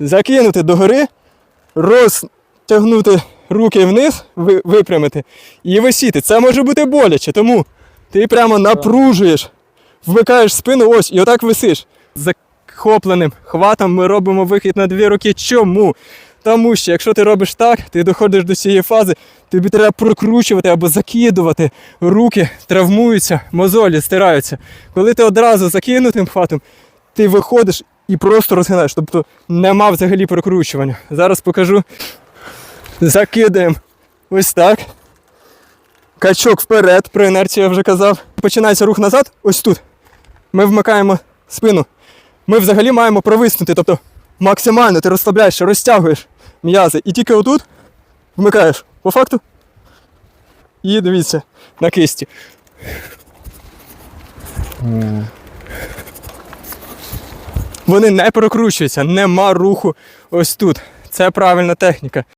закинути догори, розтягнути руки вниз, випрямити і висіти. Це може бути боляче, тому ти прямо напружуєш, вмикаєш спину, ось, і отак висиш. Захопленим хватом ми робимо вихід на дві руки. Чому? Тому що якщо ти робиш так, ти доходиш до цієї фази, тобі треба прокручувати або закидувати, руки травмуються, мозолі стираються. Коли ти одразу закинутим хватом, ти виходиш і просто розгинаєш. Тобто нема взагалі прокручування. Зараз покажу. Закидаємо ось так. Качок вперед, про інерцію я вже казав. Починається рух назад, ось тут. Ми вмикаємо спину. Ми взагалі маємо провиснути, тобто максимально ти розслабляєш, розтягуєш м'язи. І тільки отут вмикаєш по факту. І дивіться на кисті. Вони не прокручуються, нема руху ось тут. Це правильна техніка.